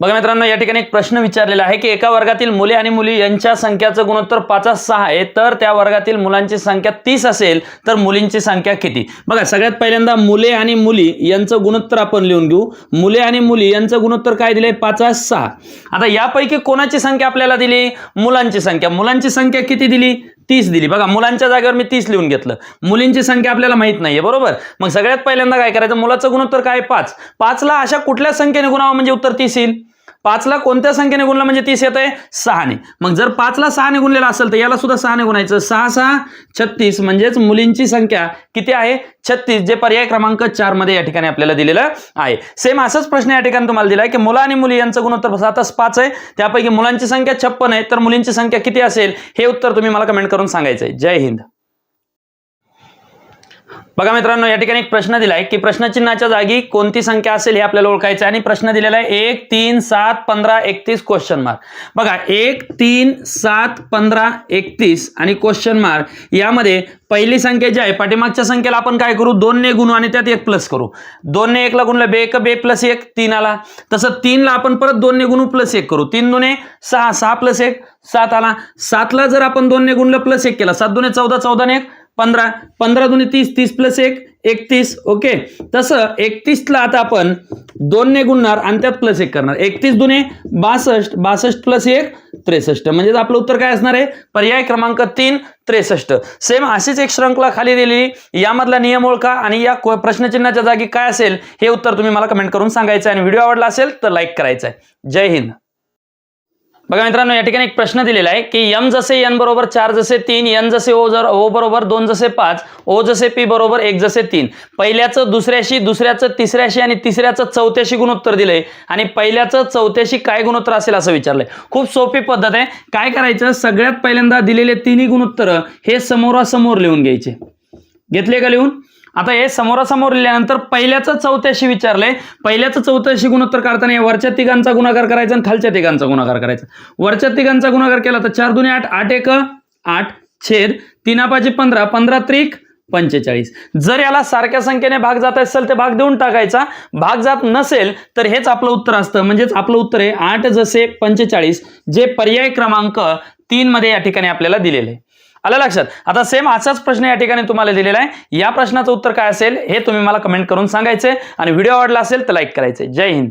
बघा मित्रांनो या ठिकाणी एक प्रश्न विचारलेला आहे की एका वर्गातील मुले आणि मुली यांच्या संख्याचं गुणोत्तर पाचास सहा आहे तर त्या वर्गातील मुलांची संख्या तीस असेल तर मुलींची संख्या किती? बघा सगळ्यात पहिल्यांदा मुले आणि मुली यांचं गुणोत्तर आपण लिहून घेऊ. मुले आणि मुली यांचं गुणोत्तर काय दिले पाचास सहा. आता यापैकी कोणाची संख्या आपल्याला दिली? मुलांची संख्या. मुलांची संख्या किती दिली? तीस दिली. बघा मुलांच्या जागेवर मी तीस लिहून घेतलं. मुलींची संख्या आपल्याला माहीत नाहीये बरोबर? मग सगळ्यात पहिल्यांदा काय करायचं? मुलाचं गुणोत्तर काय? पाच. पाचला अशा कुठल्या संख्येने गुणावं म्हणजे उत्तर तीस येईल? पाचला कोणत्या संख्येने गुणला म्हणजे तीस येत आहे सहाने. मग जर पाचला सहाने गुणलेला असेल तर याला सुद्धा सहाने गुणायचं. सहा सहा छत्तीस म्हणजेच मुलींची संख्या किती आहे? छत्तीस जे पर्याय क्रमांक चारमध्ये या ठिकाणी आपल्याला दिलेलं आहे. सेम असाच प्रश्न या ठिकाणी तुम्हाला दिला आहे की मुलं आणि मुली यांचं गुणोत्तर सातच पाच आहे. त्यापैकी मुलांची संख्या छप्पन आहे. तर मुलींची संख्या किती असेल? हे उत्तर तुम्ही मला कमेंट करून सांगायचं आहे जय हिंद. बघा मित्रांनो या ठिकाणी एक प्रश्न दिलाय की प्रश्नचिन्हाच्या जागी कोणती संख्या असेल हे आपल्याला ओळखायचं आहे. आणि प्रश्न दिलेला आहे एक तीन सात पंधरा एकतीस क्वेश्चन मार्क बघा एक तीन सात पंधरा एकतीस आणि क्वेश्चन मार्क यामध्ये पहिली संख्या जी आहे पाठीमागच्या संख्येला आपण काय करू? दोनने गुणू आणि त्यात एक प्लस करू. दोनने एकला गुणलं बे एक बे प्लस एक तीन आला. तसं तीनला आपण परत दोनने गुणू प्लस एक करू. तीन दुने सहा सहा प्लस एक सात आला. सातला जर आपण दोनने गुणलं प्लस एक केला सात दुने चौदा चौदा एक पंधरा पंधरा दुने तीस तीस प्लस एक एकतीस ओके तसं एकतीसला आता आपण दोनने गुणणार आणि त्यात प्लस एक करणार. एकतीस दुने बासष्ट बासष्ट प्लस एक त्रेसष्ट. म्हणजेच आपलं उत्तर काय असणार आहे? पर्याय क्रमांक तीन त्रेसष्ट. सेम अशीच एक श्रंखला खाली दिलेली. यामधला नियम ओळखा आणि या प्रश्नचिन्हाच्या जागी काय असेल हे उत्तर तुम्ही मला कमेंट करून सांगायचं आणि व्हिडिओ आवडला असेल तर लाईक करायचा आहे. जय हिंद. बघा मित्रांनो या ठिकाणी एक प्रश्न दिलेला आहे की यम जसे एन बरोबर चार जसे तीन एन जसे ओ जर ओ बरोबर दोन जसे पाच ओ जसे पी बरोबर एक जसे तीन. पहिल्याचं दुसऱ्याशी दुसऱ्याचं तिसऱ्याशी आणि तिसऱ्याचं चौथ्याशी गुणोत्तर दिलंय आणि पहिल्याचं चौथ्याशी काय गुणोत्तर असेल असं विचारलंय. खूप सोपी पद्धत आहे. काय करायचं? सगळ्यात पहिल्यांदा दिलेले तिन्ही गुणोत्तर हे समोरासमोर लिहून घ्यायचे. घेतले का लिहून? आता हे समोरासमोर लिहिल्यानंतर पहिल्याचं चौथ्याशी विचारलंय. पहिल्याचं चौथ्याशी गुणोत्तर काढताना या वरच्या तिघांचा गुणाकार करायचा आणि खालच्या तिघांचा गुणाकार करायचा. वरच्या तिघांचा गुणाकार केला तर चार दुने आठ आठ एक आठ छेद तीनापाची पंधरा पंधरा त्रिक पंचेचाळीस. जर याला सारख्या संख्येने भाग जात असेल तर भाग देऊन टाकायचा. भाग जात नसेल तर हेच आपलं उत्तर असतं. म्हणजेच आपलं उत्तर आहे आठ जसे पंचेचाळीस जे पर्याय क्रमांक तीन मध्ये या ठिकाणी आपल्याला दिलेले आहे. आलं लक्षात? आता सेम असाच प्रश्न या ठिकाणी तुम्हाला दिलेला आहे. या प्रश्नाचं उत्तर काय असेल हे तुम्ही मला कमेंट करून सांगायचे आणि व्हिडिओ आवडला असेल तर लाईक करायचंय. जय हिंद.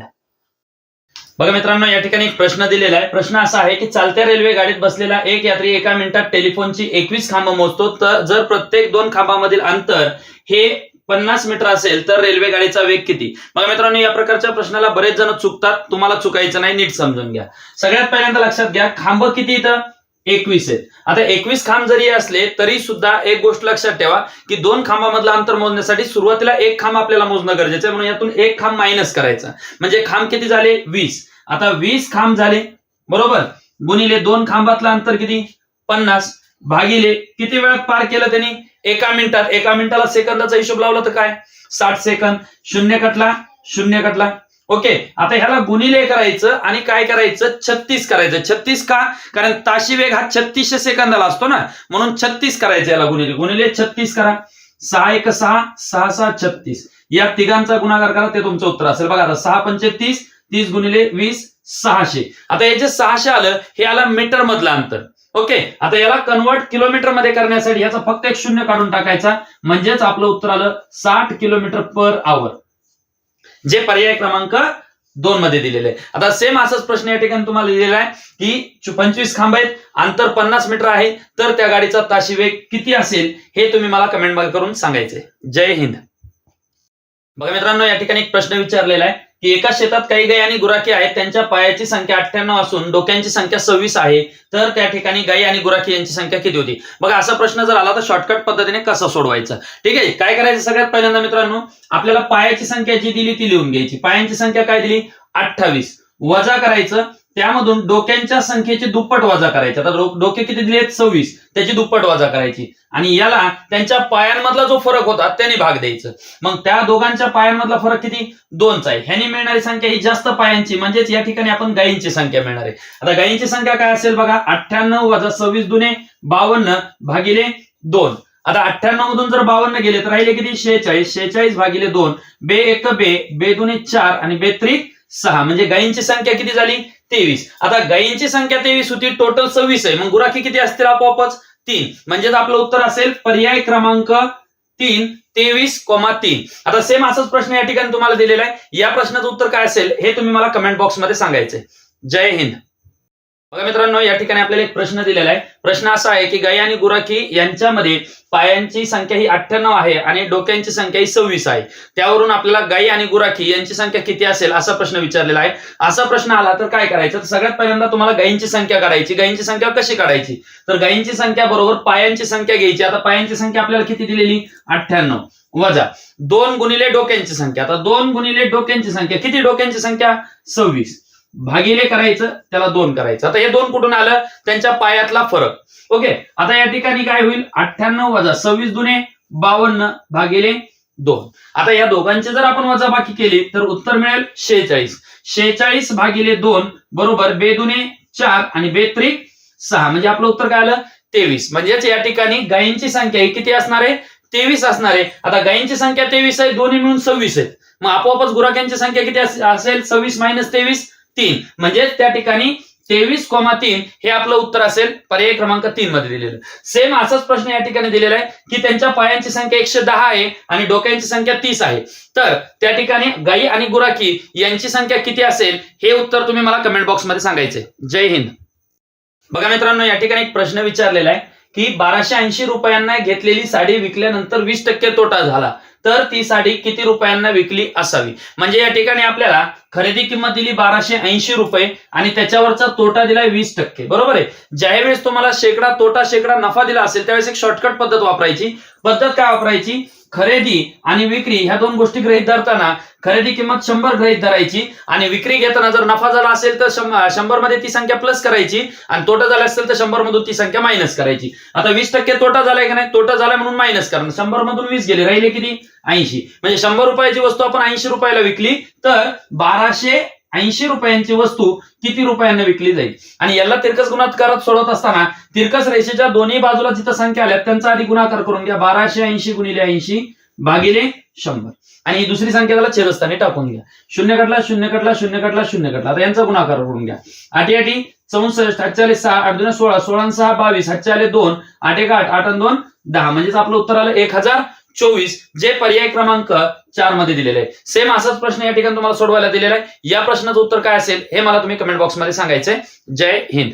बघा मित्रांनो या ठिकाणी एक प्रश्न दिलेला आहे. प्रश्न असा आहे की चालत्या रेल्वे गाडीत बसलेला एक यात्री एका मिनिटात टेलिफोनची एकवीस खांब मोजतो. तर जर प्रत्येक दोन खांबामधील अंतर हे पन्नास मीटर असेल तर रेल्वे गाडीचा वेग किती? बघा मित्रांनो या प्रकारच्या प्रश्नाला बरेच जण चुकतात. तुम्हाला चुकायचं नाही नीट समजून घ्या. सगळ्यात पहिल्यांदा लक्षात घ्या खांब किती इथं? एकवीस आहेत. आता एकवीस खांब जरी असले तरी सुद्धा एक गोष्ट लक्षात ठेवा की दोन खांबामधलं अंतर मोजण्यासाठी सुरुवातीला एक खांब आपल्याला मोजणं गरजेचं आहे म्हणून यातून एक खांब मायनस करायचा. म्हणजे खांब किती झाले? वीस. आता वीस खांब झाले बरोबर? गुणिले दोन खांबातलं अंतर किती? पन्नास. भागिले किती वेळात पार केलं त्यांनी? एका मिनिटात. एका मिनिटाला सेकंदाचा हिशोब लावला तर काय? साठ सेकंद. शून्य कटला? शून्य कटला. ओके आता ह्याला गुणिले करायचं आणि काय करायचं? छत्तीस करायचं. छत्तीस का? कारण ताशी वेग हा छत्तीसशे सेकंदाला असतो ना? म्हणून छत्तीस करायचं याला गुणिले. गुणिले छत्तीस करा. सहा एक सहा सहा सहा छत्तीस. या तिघांचा गुणाकार करा ते तुमचं उत्तर असेल. बघा आता सहा पंचे तीस तीस गुणिले वीस सहाशे. आता हे जे सहाशे आलं हे आलं मीटर मधलं अंतर. ओके आता याला कन्वर्ट किलोमीटरमध्ये करण्यासाठी याचा फक्त एक शून्य काढून टाकायचा. म्हणजेच आपलं उत्तर आलं साठ किलोमीटर पर आवर जे पर्याय क्रमांक दोन मध्ये दिलेले. आहे आता सेम असाच प्रश्न या ठिकाणी तुम्हाला दिलेला आहे की पंचवीस खांब आहेत अंतर पन्नास मीटर आहे तर त्या गाडीचा ताशी वेग किती असेल हे तुम्ही मला कमेंट करून सांगायचे जय हिंद. बघा मित्रांनो या ठिकाणी एक प्रश्न विचारलेला आहे. की एका शेतात काही गाई आणि गुराखी आहेत त्यांच्या पायाची संख्या अठ्ठ्याण्णव असून डोक्यांची संख्या सव्वीस आहे तर त्या ठिकाणी गाई आणि गुराखी यांची संख्या किती होती? बघा असा प्रश्न जर आला तर शॉर्टकट पद्धतीने कसा सोडवायचा? ठीक आहे? काय करायचं सगळ्यात पहिल्यांदा मित्रांनो? आपल्याला पायाची संख्या जी दिली ती लिहून घ्यायची. पायांची संख्या काय दिली? अठ्ठावीस. वजा करायचं त्यामधून डोक्यांच्या संख्येची दुप्पट वजा करायची. आता डोके किती दिले सव्वीस. त्याची दुप्पट वजा करायची. आणि याला त्यांच्या पायांमधला जो फरक होता त्याने भाग द्यायचं. मग त्या दोघांच्या पायांमधला फरक किती? दोनचा आहे. ह्यानी मिळणारी संख्या ही जास्त पायांची. म्हणजेच या ठिकाणी आपण गायींची संख्या मिळणार आहे. आता गायींची संख्या काय असेल बघा? अठ्ठ्याण्णव वजा सव्वीस दुने बावन्न भागिले दोन. आता अठ्ठ्याण्णव मधून जर बावन्न गेले तर राहिले किती? शेहेचाळीस. शेहेचाळीस भागिले दोन. बे एक बे. बे दुने चार आणि बे त्रिक सहा. म्हणजे गायींची संख्या किती झाली? तेवीस. आता गायींची संख्या तेवीस होती टोटल सव्वीस आहे. मग गुराखी किती असतील आपोआपच? तीन. म्हणजेच आपलं उत्तर असेल पर्याय क्रमांक तीन तेवीस कोमा तीन. आता सेम असाच प्रश्न या ठिकाणी तुम्हाला दिलेला आहे. या प्रश्नाचं उत्तर काय असेल हे तुम्ही मला कमेंट बॉक्समध्ये सांगायचंय. जय हिंद. बघा मित्रांनो या ठिकाणी आपल्याला एक प्रश्न दिलेला आहे. प्रश्न असा आहे की गाई आणि गुराखी यांच्यामध्ये पायांची संख्या ही अठ्ठ्याण्णव आहे आणि डोक्यांची संख्या ही सव्वीस आहे. त्यावरून आपल्याला गाई आणि गुराखी यांची संख्या किती असेल असा प्रश्न विचारलेला आहे. असा प्रश्न आला तर काय करायचं? तर सगळ्यात पहिल्यांदा तुम्हाला गायींची संख्या काढायची. गायींची संख्या कशी काढायची? तर गायींची संख्या बरोबर पायांची संख्या घ्यायची. आता पायांची संख्या आपल्याला किती दिलेली? अठ्ठ्याण्णव. वजा. दोन गुणिले डोक्यांची संख्या. आता दोन गुणिले डोक्यांची संख्या. किती डोक्यांची संख्या? सव्वीस. भागिले करायचं त्याला दोन करायचं. आता हे दोन कुठून आलं? त्यांच्या पायातला फरक. ओके? आता या ठिकाणी काय होईल? अठ्ठ्याण्णव वजा सव्वीस दुने बावन्न भागिले दोन. आता या दोघांची जर आपण वजाबाकी केली तर उत्तर मिळेल शेहेचाळीस. शेहेचाळीस भागिले दोन बरोबर बेदुने चार आणि बेत्रिक सहा. म्हणजे आपलं उत्तर काय आलं? तेवीस. म्हणजेच या ठिकाणी गायींची संख्या ही किती असणार आहे? तेवीस असणार आहे. आता गायींची संख्या तेवीस आहे दोन्ही मिळून सव्वीस आहेत. मग आपोआपच गुराख्यांची संख्या किती असेल? सव्वीस मायनस तेवीस. तीन. म्हणजेच त्या ठिकाणी तेवीस कोमा तीन हे आपलं उत्तर असेल. पर्याय क्रमांक तीन मध्ये दिलेलं. सेम असाच प्रश्न या ठिकाणी दिलेला आहे की त्यांच्या पायांची संख्या एकशे दहा आहे आणि डोक्यांची संख्या तीस आहे. तर त्या ठिकाणी गाई आणि गुराखी यांची संख्या किती असेल? हे उत्तर तुम्ही मला कमेंट बॉक्समध्ये सांगायचे जय हिंद. बघा मित्रांनो या ठिकाणी एक प्रश्न विचारलेला आहे. की बाराशे ऐंशी रुपयांना घेतलेली साडी विकल्यानंतर वीस टक्के तोटा झाला. तर ती साडी किती रुपयांना विकली असावी? म्हणजे या ठिकाणी आपल्याला खरेदी किंमत दिली बाराशे ऐंशी रुपये आणि त्याच्यावरचा तोटा दिलाय वीस टक्के. बरोबर आहे? ज्यावेळेस तुम्हाला शेकडा तोटा शेकडा नफा दिला असेल त्यावेळेस एक शॉर्टकट पद्धत वापरायची. पद्धत काय वापरायची? खरेदी आणि विक्री ह्या दोन गोष्टी गृहीत धरताना खरेदी किंमत शंभर गृहीत धरायची आणि विक्री घेताना जर नफा झाला असेल तर शंभरमध्ये ती संख्या प्लस करायची आणि तोटा झाला असेल तर शंभर मधून ती संख्या मायनस करायची. आता वीस टक्के तोटा झालाय की नाही? तोटा झालाय म्हणून मायनस करणं शंभर मधून वीस गेले राहिले किती? ऐंशी. म्हणजे शंभर रुपयाची वस्तू आपण ऐंशी रुपयाला विकली तर बाराशे ऐंशी रुपयांची वस्तू किती रुपयांना विकली जाईल? आणि याला तिरकस गुणाकारात सोडवत असताना तिरकस रेषेच्या दोन्ही बाजूला जिथं संख्या आल्या त्यांचा आधी गुणाकार करून घ्या. बाराशे ऐंशी गुणिले ऐंशी भागिले शंभर. आणि ही दुसरी संख्या त्याला छेदस्थानी टाकून घ्या. शून्य कटला शून्य कटला शून्य कटला शून्य कटला. आता यांचा गुणाकार करून घ्या. आठी आठी चौसष्ट आठच्या आले सहा आठ दोन सोळा सोळा सहा बावीस आठच्या आले दोन आठ एक आठ आठ दोन दहा. म्हणजेच आपलं उत्तर आलं एक हजार चोवीस जे पर्याय क्रमांक चारमध्ये दिलेले आहे सेम असाच प्रश्न या ठिकाणी तुम्हाला सोडवायला दिलेला आहे. या प्रश्नाचं उत्तर काय असेल हे मला तुम्ही कमेंट बॉक्समध्ये सांगायचंय. जय हिंद.